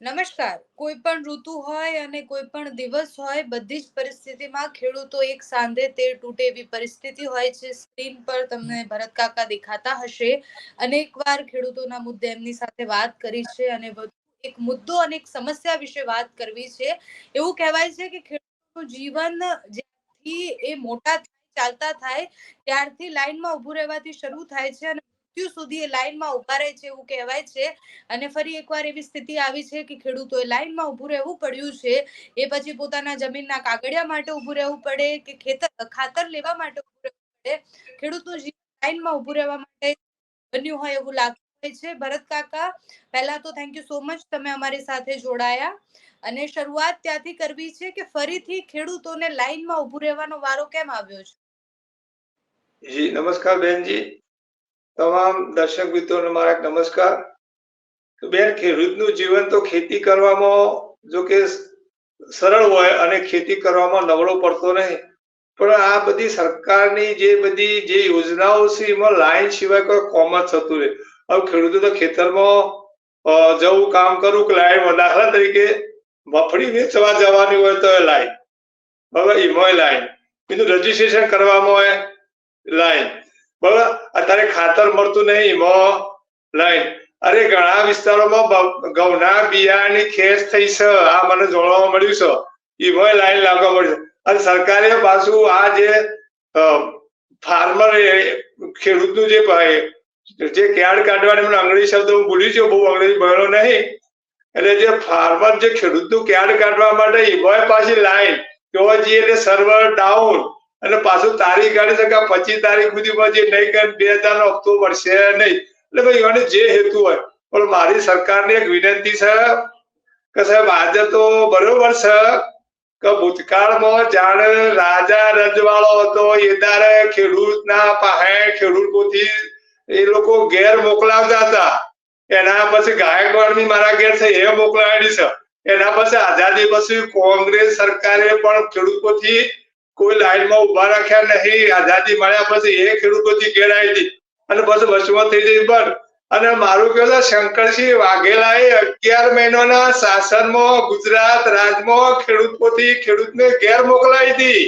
નમસ્કાર. કોઈ પણ ઋતુ હોય અને કોઈ પણ દિવસ હોય, બધી જ પરિસ્થિતિમાં ખેડૂતો એક સાંધે તેર તૂટે એવી પરિસ્થિતિ હોય છે. સ્ક્રીન પર તમને ભરત કાકા દેખાતા હશે. અનેક વાર ખેડૂતોના મુદ્દે એમની સાથે વાત કરી છે અને વધુ એક મુદ્દો અને એક સમસ્યા વિશે વાત કરવી છે. એવું કહેવાય છે કે ખેડૂતનું જીવન જ્યાંથી એ મોટા ચાલતા થાય, ત્યારથી લાઈનમાં ઊભું રહેવાથી શરૂ થાય છે અને મૃત્યુ સુધી લાઈનમાં ઊભા રહે છે એવું કહેવાય છે. અને ફરી એકવાર એવી સ્થિતિ આવી છે કે ખેડૂતોએ લાઈનમાં ઉભું રહેવું પડ્યું છે. એ પછી પોતાના જમીનના કાગળિયા માટે ઊભું રહેવું પડે કે ખેતર, ખાતર લેવા માટે ઉભું રહેવું પડે. ખેડૂતનું જીવન લાઈનમાં ઉભું રહેવા માટે બન્યું હોય એવું લાગતું છે. ભરત કાકા, પહેલા તો થેન્ક યુ સો મચ તમે અમારી સાથે જોડાયા. અને શરૂઆત ત્યાંથી કરવી છે કે ફરીથી ખેડૂતોને લાઈનમાં ઉભું રહેવાનો વારો કેમ આવ્યો છે? જી, નમસ્કાર બેનજી. તમામ દર્શક મિત્રોને મારા નમસ્કાર. બેન, ખેડૂતનું જીવન તો ખેતી કરવામાં જો કે સરળ હોય અને ખેતી કરવામાં નબળો પડતો નહીં. પણ આ બધી સરકારની જે બધી જે યોજનાઓ છે, એમાં લાઈન સિવાય કોઈ કોમ જ થતું રહે હવે ખેડૂતો તો ખેતરમાં જવું, કામ કરવું કે લાઈનમાં દાખલા તરીકે મફળી વેચવા જવાની હોય તો એ લાઈન. બરાબર એમાં લાઈન. બીજું રજીસ્ટ્રેશન કરવામાં હોય લાઈન. બરાબર? અત્યારે ખાતર મળતું નહીં એમાં લાઈન અરે, ઘણા વિસ્તારોમાં ઘઉંના બિયારણની ખેસ થઈ છે. આ મને જોડવા મળ્યું છે. એમાં લાઈન લાગવા મળ્યું છે અને સરકારે પાછું આ જે ફાર્મર ખેડૂતનું જે જે કેડ કાઢવાની મને અંગ્રેજી શબ્દ હું ભૂલી છું બહુ અંગ્રેજી ભણ્યો નહીં. એટલે જે ફાર્મર જે ખેડૂતનું કેડ કાઢવા માટે એમાં પાછી લાઈન. તો જે એટલે સર્વર ડાઉન અને પાછું તારીખ કાઢી શકા, પચીસ તારીખ સુધી પછી નહીં કરે, બે હજાર હપ્તો મળશે નહીં. એટલે ભાઈ, એને જે હેતુ હોય. પણ મારી સરકારને એક વિનંતી છે કે સાહેબ, આજે તો બરોબર છે કે ભૂતકાળમાં જાણે રાજા રજવાળો હતો, એ તારે ખેડૂતના પાસે ખેડૂતોથી એ લોકો ઘેર મોકલાવતા હતા. એના પછી ગાયકવાડની મારા ઘેર છે, એ મોકલાવેલી છે. એના પછી આઝાદી પછી કોંગ્રેસ સરકારે પણ ખેડૂતોથી કોઈ લાઈનમાં ઊભા રાખ્યા નહીં. આઝાદી મળ્યા પછી એ ખેડૂતોથી ઘેર આવી હતી. અને પછી વચમાં થઈ જઈ બંધ અને મારું કહ્યું શંકરસિંહ વાઘેલાએ અગિયાર મહિનાના શાસનમાં ગુજરાત રાજમાં ખેડૂતોથી ખેડૂતને ઘેર મોકલાવી હતી.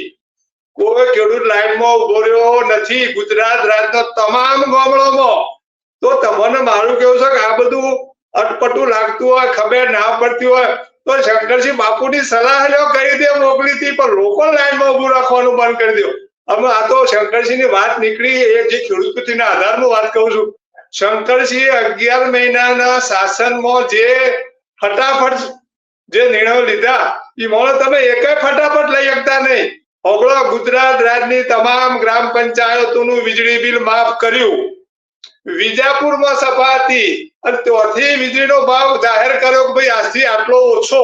કોઈ ખેડૂત લાઈનમાં ઊભો રહ્યો નથી ગુજરાત રાજ્યના તમામ ગામડામાં. તો તમને મારું કેવું છે કે આ બધું અટપટું લાગતું હોય, ખબર ના પડતી હોય તો શંકરસિંહ બાપુની સલાહ લ્યો કરી દે, મોકલી હતી પણ લોકો લાઈનમાં ઉભું રાખવાનું બંધ કરી દો. અમે આ તો શંકરસિંહની વાત નીકળી, એ જે ખેડૂત કૃતિના આધારમાં વાત કહું છું. શંકરસિંહ અગિયાર મહિનાના શાસનમાં જે ફટાફટ જે નિર્ણયો લીધા એ મોડો તમે એકેય ફટાફટ લઈ શકતા નહીં. ઓગળો ગુજરાત રાજ્યની તમામ ગ્રામ પંચાયતોનું વીજળી બિલ માફ કર્યું. વિજાપુરમાં સભા હતી અને ત્યાંથી વીજળીનો ભાવ જાહેર કર્યો કે ભાઈ આજથી આટલો ઓછો.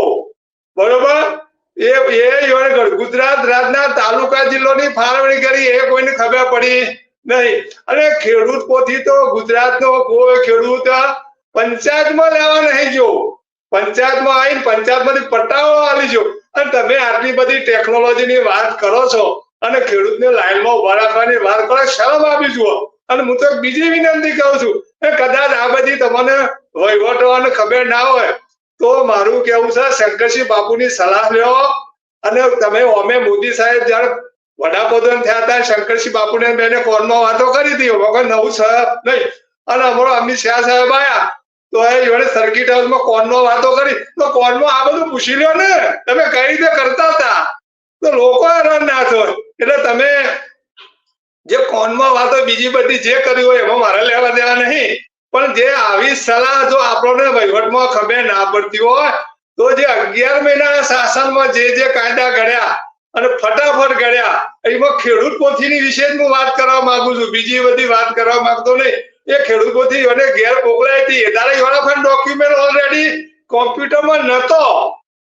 બરોબર? એ એ ગુજરાત રાજના તાલુકા જિલ્લોની ફાળવણી કરી, એ કોઈને ખબર પડી નહીં. અને ખેડૂત પોથી તો ગુજરાતનો કોઈ ખેડૂત પંચાયતમાં લેવા નહીં જો પંચાયતમાં આવીને પંચાયતમાંથી પટ્ટાઓ આવી જો અને તમે આટલી બધી ટેકનોલોજીની વાત કરો છો અને ખેડૂતને લાઈનમાં ઊભા રાખવાની વાત કરો, શરમ આપી જુઓ. અને હું તો બીજી વિનંતી કહું છું કદાચ આ બધી તમને વહીવટોને ખબર ના હોય, તો મારું કેવું છે, શંકરસિંહ બાપુની સલાહ લ્યો અને તમે અમે મોદી સાહેબ જયારે વડાપ્રધાન થયા હતા, શંકરસિંહ બાપુને મેં ફોનમાં વાતો કરી હતી વગર નવું છે નહીં. અને અમારો અમિત શાહ સાહેબ આયા, તો એ જોડે સર્કિટ હાઉસમાં કોનનો વાતો કરી. તો કોનમાં આ બધું પૂછી લ્યો ને. તમે કઈ રીતે કરતા હતા? તો લોકો હેરાન ના થયો. એટલે તમે જે કોનમાં વાતો બીજી બધી જે કરી હોય એમાં મારે લેવા દેવા નહીં. પણ જે આવી સલાહ જો આપણને વહીવટમાં ખબર ના પડતી હોય, તો જે અગિયાર મહિના શાસનમાં જે જે કાયદા ઘડ્યા અને ફટાફટ ઘડ્યા, એમાં ખેડૂત પોથીની વિશે હું વાત કરવા માંગુ છું. બીજી બધી વાત કરવા માંગતો નહીં. એ ખેડૂત પોથી અને ઘેર મોકલાઈ હતી. તારે એવાના ડોક્યુમેન્ટ ઓલરેડી કોમ્પ્યુટરમાં નતો.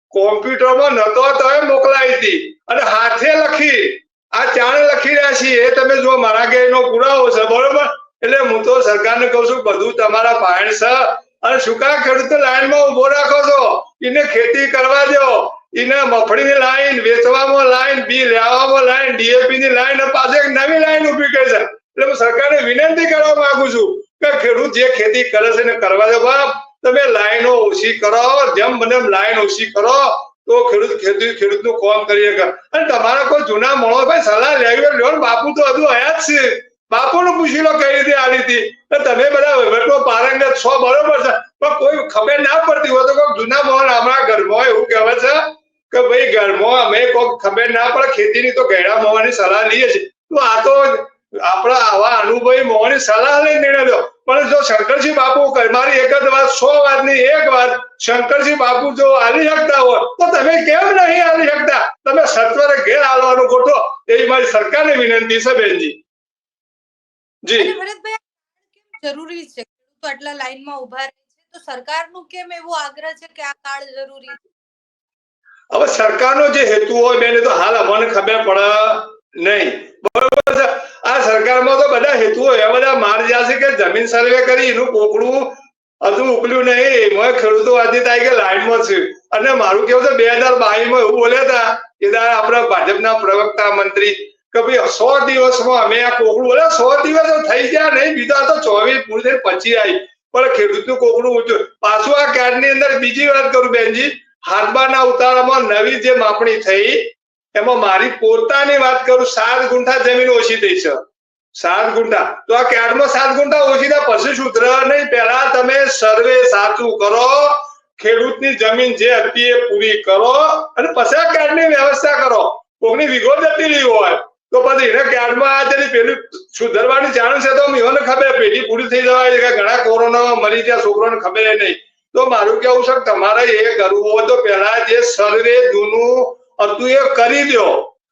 કોમ્પ્યુટરમાં નતો તો મોકલાવી હતી. અને હાથે લખી આ ચાણે લખી રહ્યા છીએ તમે જો મારા ઘેરનો પુરાવો છે, બરોબર? એટલે હું તો સરકારને કહું છું, બધું તમારા પાયણ છે. અને સુકા ખેડૂત લાઈનમાં ઊભો રાખો છો? એને ખેતી કરવા દો. એને મફળીની લાઈન, વેચવામાં લાઈન, બી લેવામાં લાઈન ડીએપી ની લાઈન પાસે એક નવી લાઈન ઊભી કરી છે. એટલે હું સરકારને વિનંતી કરવા માંગુ છું કે ખેડૂત જે ખેતી કરે છે એને કરવા દો બાપ. તમે લાઈનો ઓછી કરો, જેમ બને લાઈન ઓછી કરો. તો ખેડૂત ખેતી ખેડૂતનું કોમ કરી શકે અને તમારા કોઈ જૂના મળો ભાઈ સલાહ લેવી લ્યો ને બાપુ તો હજુ હયા જ છે. બાપુને પૂછી લો કઈ રીતે આવી હતી તમે બધા વહીવટો પારંગત છો, બરોબર છે. પણ કોઈ ખબર ના પડતી હોય તો કોઈ જૂના મોહન અમારા ઘરમાં એવું કહેવાય છે. કે ભાઈ ઘરમાં અમે કોઈ ખબર ના પડે, ખેતીની તો ગયડા મોવાની સલાહ લઈએ છીએ. તો આ તો આપણા આવા અનુભવી મોવાની સલાહ લઈ નિર્ણય લો પણ જો શંકરજી બાપુ મારી એક જ વાત સો વાતની એક વાત શંકરજી બાપુ જો આલી શકતા હોય તો તમે કેમ નહીં આલી શકતા તમે સત્વરે ઘેર આવવાનું ગોઠો એવી મારી સરકારને વિનંતી છે બેનજી. જી. જરૂરી છે? ખેડૂતો આટલા લાઈનમાં ઊભા રહે છે તો સરકારનું કેમ એવો આગ્રહ છે કે આ કાર્ડ જરૂરી છે? હવે સરકારનો જે હેતુ હોય બેન તો હાલ અમને ખબર પડે. નહીં. બરોબર છે. આ સરકારમાં તો બધા હેતુઓ એવા બધા માર જ્યાં કે જમીન સર્વે કરી, એનું કોકડું હજુ ઉકલ્યું નહીં. એમાં ખેડૂતો આજે થાય કે લાઈનમાં છે. અને મારું કેવું છે, બે હજાર બાવીસમાં એવું બોલ્યા હતા કે દાદા, આપણા ભાજપના પ્રવક્તા મંત્રી કે ભાઈ, સો દિવસમાં અમે આ કોકડું બોલે સો દિવસ થઈ ગયા નહીં. બીજા તો ચોવીસ પૂરી થઈ પછી આવી. પણ ખેડૂતનું કોકડું ઊંચું. પાછું આ કાર્ડની અંદર બીજી વાત કરું બેનજી. હાથબાના ઉતારામાં નવી જે માપણી થઈ એમાં મારી પોતાની વાત કરું, સાત ગુંઠા જમીન ઓછી થઈ છે. સાત ગુંઠા. તો આ કાર્ડમાં સાત ગુંઠા ઓછી થાય? પછી સુધરે નહીં, પહેલા તમે સર્વે સાચું કરો, ખેડૂતની જમીન જે હતી એ પૂરી કરો, અને પછી આ કાર્ડની વ્યવસ્થા કરો. કોકની વિગો જતી રહી હોય, તો પછી એને કાર્ડમાં આ જેની પેલું સુધરવાની જાણ છે તો મને ખબર, પેઢી પૂરી થઈ જવાય કે ઘણા કોરોનામાં મરી ગયા છોકરોને ખબર નહીં. તો મારું કેવું છે તમારે એ કરવું હોય તો પહેલા જે સર્વે જૂનું હતું એ કરી દો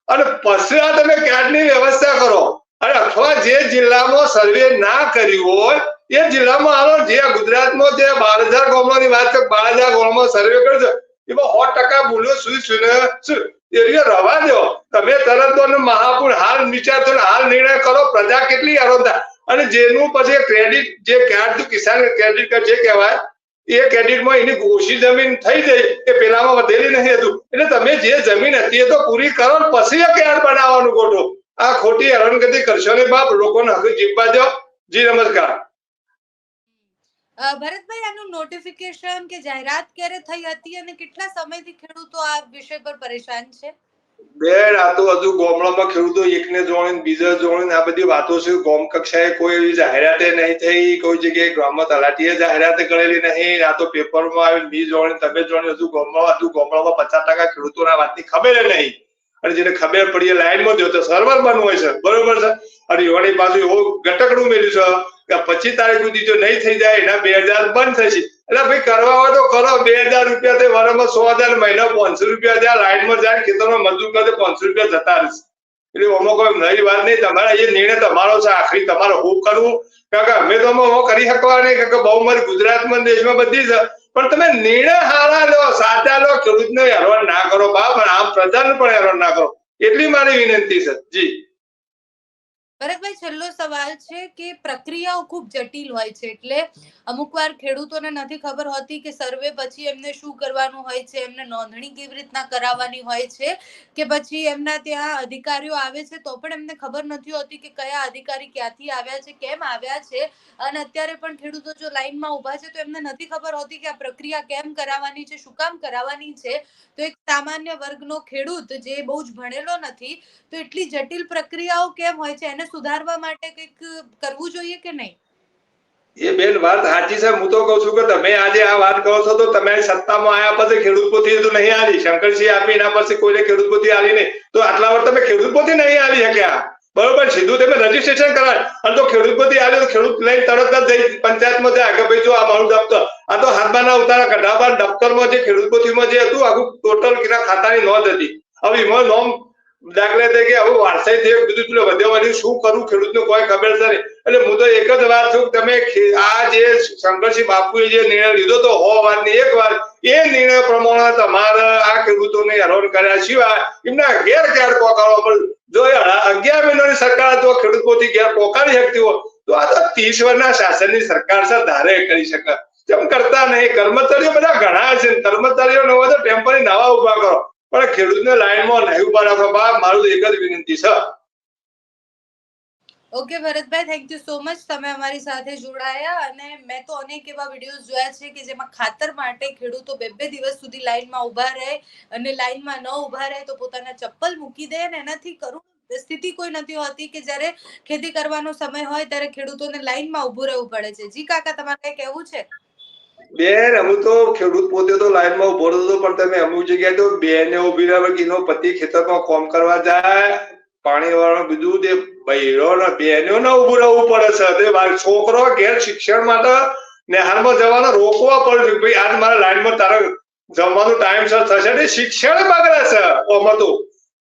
અને પછી આ તમે કાર્ડની વ્યવસ્થા કરો? અને અથવા જે જિલ્લામાં સર્વે ના કર્યું હોય, એ જિલ્લામાં આનો જે ગુજરાતમાં જે બાર હજાર ગામડાની વાત છે બાર હજાર ગામમાં સર્વે કરજો. એમાં સો ટકા ભૂલો સુધી શું? એરિયા રવા દો તમે તરત તો મહાપુર હાલ વિચાર થયો હાલ નિર્ણય કરો, પ્રજા કેટલી આરોધા અને જેનું પછી ક્રેડિટ જે કાર્ડ કિસાન ક્રેડિટ કાર્ડ જે કહેવાય એ એડિટમાં એની ઓછી જમીન થઈ ગઈ કે પેલામાં વધેલી નહીં હતું. એટલે તમે જે જમીન હતી એ તો પૂરી કરો પછી એક કાર્ડ બનાવવાનું ગોઠો આ ખોટી હેરાનગતિ કરશો ને બાપ. લોકોને હક જીવવા દો. જી નમસ્કાર. ભરતભાઈ, આનું નોટિફિકેશન કે જાહેરાત ક્યારે થઈ હતી અને કેટલા સમયથી ખેડૂતો આ વિષય પર પરેશાન છે? બેન આ તો હજુ ગામડામાં ખેડૂતો એકને જોડીને, બીજા જોડીને, આ બધી વાતો છે. ગામ કક્ષાએ કોઈ એવી જાહેરાતે નહીં થઈ, કોઈ જગ્યાએ ગ્રામમાં તલાટીએ જાહેરાત કરેલી નહીં. આ તો પેપરમાં આવીને બી જોડીને, તમે જોડીને હજુ ગામમાં, હજુ ગામડામાં પચાસ ટકા ખેડૂતોના વાતની ખબર નહીં. અને જેને ખબર પડી એ લાઈનમાં જો તો સર્વર બંધ હોય છે. બરોબર છે? અને એવાની પાછું એવું ગટકડું મેળ્યું છે કે પચીસ તારીખ સુધી જો નહીં થઈ જાય, એના બે હજાર બંધ થશે. એટલે ભાઈ કરવા હોય કરો બે હજાર રૂપિયા થી વારંવાર સો હજાર મહિના પાંચસો રૂપિયા જ્યાં લાઈનમાં જાય, ખેતરમાં મજૂર કરે પાંચસો રૂપિયા જતા રહેશે. એટલે આમાં કોઈ નવી વાત નહીં તમારા એ નિર્ણય તમારો છે. આખરી તમારે હું કરવું કારણ કે અમે તો આમાં કરી શકવા નહીં કારણ કે બહુ મારી ગુજરાતમાં દેશમાં બધી છે પણ તમે નિર્ણય હારા લો, સાચા લો, ખેડૂતને હેરાન ના કરો. બા, પણ આમ પ્રજાને પણ હેરાન ના કરો. એટલી મારી વિનંતી છે. જી. ભરતભાઈ, છેલ્લો સવાલ છે કે પ્રક્રિયાઓ ખૂબ જટિલ હોય છે એટલે અમુક વાર ખેડૂતોને નથી ખબર હોતી કે સર્વે પછી એમને શું કરવાનું હોય છે, એમને નોંધણી કેવી રીતના કરાવવાની હોય છે કે પછી એમના ત્યાં અધિકારીઓ આવે છે તો પણ એમને ખબર નથી હોતી કે કયા અધિકારી ક્યાંથી આવ્યા છે, કેમ આવ્યા છે અને અત્યારે પણ ખેડૂતો જો લાઈનમાં ઊભા છે તો એમને નથી ખબર હોતી કે આ પ્રક્રિયા કેમ કરાવવાની છે, શું કામ કરાવવાની છે. તો એક સામાન્ય વર્ગનો ખેડૂત જે બહુ જ ભણેલો નથી તો એટલી જટિલ પ્રક્રિયાઓ કેમ હોય છે, એને સુધારવા માટે કંઈક કરવું જોઈએ કે નહીં? એ બેન, વાત સાચી છે. હું તો કઉ છું કે તમે આજે આ વાત કહો છો, તો તમે સત્તામાં આવ્યા પછી ખેડૂત પોથી તો નહીં આવી. શંકરસિંહ આપી, એના પછી કોઈને ખેડૂત પોથી આવી નહીં. તો આટલા વર્ષ તમે ખેડૂત પોથી નહીં આવી શક્યા. બરોબર? સીધું તમે રજીસ્ટ્રેશન કરાય. અને તો ખેડૂત પોથી આવે તો ખેડૂત લઈને તરત જ જઈ પંચાયતમાં જાય. કે ભાઈ જો આ મારું દફતર. આ તો ના ઉતારા કઢાવવા દફતરમાં જે ખેડૂત પોથીમાં જે હતું, આખું ટોટલ ખાતાની નોંધ હતી. હવે એમાં નોમ દાખલા તરીકે હવે વારસાઈ થયું બધું પેલું વધ્યો શું કરું? ખેડૂતને કોઈ ખબર છે એટલે હું તો એક જ વાત છું તમે આ જે શંકરસિંહ બાપુએ જે નિર્ણય લીધો તો હો વાતની એક વાત, એ નિર્ણય પ્રમાણે તમારે આ ખેડૂતોને હેરાન કર્યા સિવાય એમના ઘેર ક્યારે પોકારવા પડે જો અગિયાર મહિનાની સરકાર જો ખેડૂત પોતી ગેર પોકારી શકતી હોય, તો આ તો ત્રીસ વર્ષના શાસનની સરકાર છે, ધારે કરી શકે. તેમ કરતા નહીં, કર્મચારીઓ બધા ઘણા છે કર્મચારીઓ ન હોય તો ટેમ્પરરી નવા ઊભા કરો. પણ ખેડૂતને લાઈનમાં નહીં ઊભા રાખવા મારું એક જ વિનંતી છે. Okay Bharatbhai thank you so much તમે અમારી સાથે જોડાયા અને મેં તો અનેક એવા વિડીયોઝ જોયા છે કે જેમાં ખાતર માટે ખેડૂતો બે બે દિવસ સુધી લાઈનમાં ઊભા રહે અને લાઈનમાં ન ઊભા રહે તો પોતાના ચપ્પલ મૂકી દે અને એનાથી કરું સ્થિતિ કોઈ નથી હોતી કે જ્યારે ખેતી કરવાનો સમય હોય ત્યારે ખેડૂતોને લાઈનમાં ઊભું રહેવું પડે છે. જી કાકા, તમારે કઈ કહેવું છે? બેન અમુક તો ખેડૂત પોતે તો લાઈનમાં ઊભો હતો, પણ તમે અમુક જગ્યાએ તો બેને ઊભી રહ્યા કે એનો પતિ ખેતરમાં કોમ કરવા જાય પાણી વાળો બીજું તે બૈરો ને બેનો ને ઉભું રહેવું પડે છે. છોકરો ઘેર શિક્ષણ માટે નેહારમાં જવાના રોકવા પડે છે ભાઈ, આજ મારા લાઈનમાં તારે જમવાનો ટાઈમ સર થશે ને શિક્ષણ બગડે છે. ઓમાં તો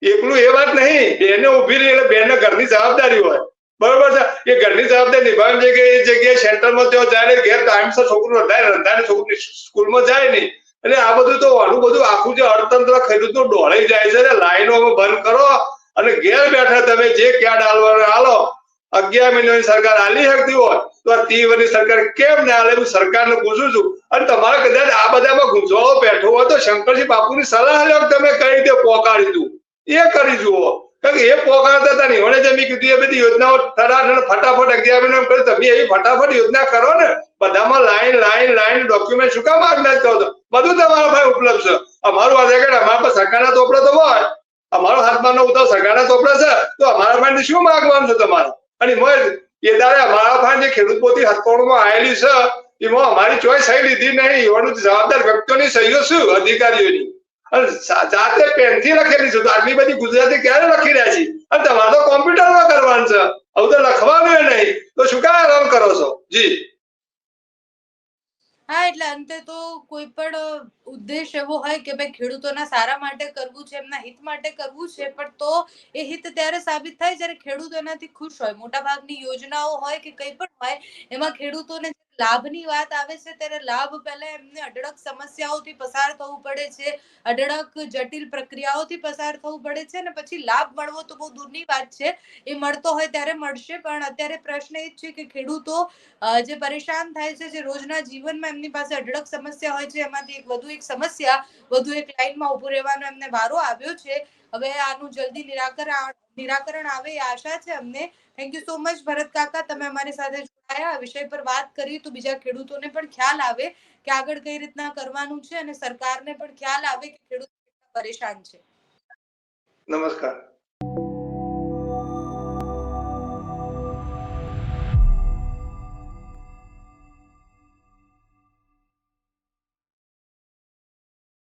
એકલું એ વાત નહીં, બેને ઊભી રહી એટલે બેને ઘરની જવાબદારી હોય. બરોબર છે? એ ઘરની જવાબદારી નિભાવવાની છે કે એ જગ્યાએ સેન્ટરમાં તેઓ જાય ઘેર ટાઈમસર છોકરું રંધાય રંધાય છોકરું સ્કૂલમાં જાય નહીં. એટલે આ બધું તો આનું બધું આખું જે અર્થતંત્ર ખેડૂતનું ડોળાઈ જાય છે લાઈનો બંધ કરો અને ઘેર બેઠા તમે જે ક્યાં ડાલવાનું હાલો, અગિયાર મહિનાની સરકાર આલી શકતી હોય તો આ ત્રીસ સરકાર કેમ ના આલે હું સરકારને પૂછું છું. અને તમારે કદાચ આ બધામાં ગુંચવાળો બેઠો હોય તો શંકરજી બાપુની સલાહ લો તમે કઈ રીતે પોકાડી દઉં એ કરી જુઓ. એ પોકારતા હતા ને એણે જે મેં કીધું, એ બધી યોજનાઓ અને ફટાફટ અગિયાર મહિના તમે એવી ફટાફટ યોજના કરો ને, બધામાં લાઈન લાઈન લાઈન ડોક્યુમેન્ટ શું કામ આગળ કરો છો બધું તમારા ભાઈ ઉપલબ્ધ છે. અમારું આ રેકર્ડ અમારા પાસે સરકારના ચોપડા તો હોય, અમારો હાથમાં નો ઉતાર સરકારના ચોપડા છે, તો અમારા ભાઈ શું માગવાનું છે તમારે? અને એ દાડે અમારા ભાઈ જે ખેડૂત પોતી હથકોણમાં આવેલી છે, એમાં અમારી ચોઈસ થઈ લીધી નહીં એવાનું જવાબદાર વ્યક્તિઓની સહીઓ શું? અધિકારીઓની. જાતે પેનથી લખેલી છે. આટલી બધી ગુજરાતી ક્યારે લખી રહ્યા છે? અને તમારે તો કોમ્પ્યુટરમાં કરવાનું છે. હવે તો લખવાનું નહીં. તો શું કામ આરામ કરો છો? જી. હા, એટલે અંતે તો કોઈ પણ ઉદ્દેશ એવો હોય કે ભાઈ ખેડૂતોના સારા માટે કરવું છે, એમના હિત માટે કરવું છે, પણ તો એ હિત ત્યારે સાબિત થાય જ્યારે ખેડૂતો એનાથી ખુશ હોય. મોટા ભાગની યોજનાઓ હોય કે કંઈ પણ હોય, એમાં ખેડૂતોને લાભની વાત આવે છે, ત્યારે લાભ પહેલા એમને અઢળક સમસ્યાઓથી પસાર થવું પડે છે, અઢળક જટિલ પ્રક્રિયાઓથી પસાર થવું પડે છે અને પછી લાભ મળવો તો બહુ દૂરની વાત છે. એ મળતો હોય ત્યારે મળશે, પણ અત્યારે પ્રશ્ન એ જ છે કે ખેડૂતો જે પરેશાન થાય છે, જે રોજના જીવનમાં એમની પાસે અઢળક સમસ્યા હોય છે, એમાંથી એક વધુ એક સમસ્યા વધુ એક લાઈનમાં ઊભું રહેવાનો એમને વારો આવ્યો છે. હવે આનું જલ્દી નિરાકરણ નિરાકરણ આવે એ આશા છે અમને. Thank you so much Bharat કાકા, તમે અમારી સાથે જોડાયા. આ વિષય પર વાત કરી તો બીજા ખેડૂતોને પણ ખ્યાલ આવે કે આગળ કઈ રીતના કરવાનું છે અને સરકારને પણ ખ્યાલ આવે કે ખેડૂતો પરેશાન છે. નમસ્કાર.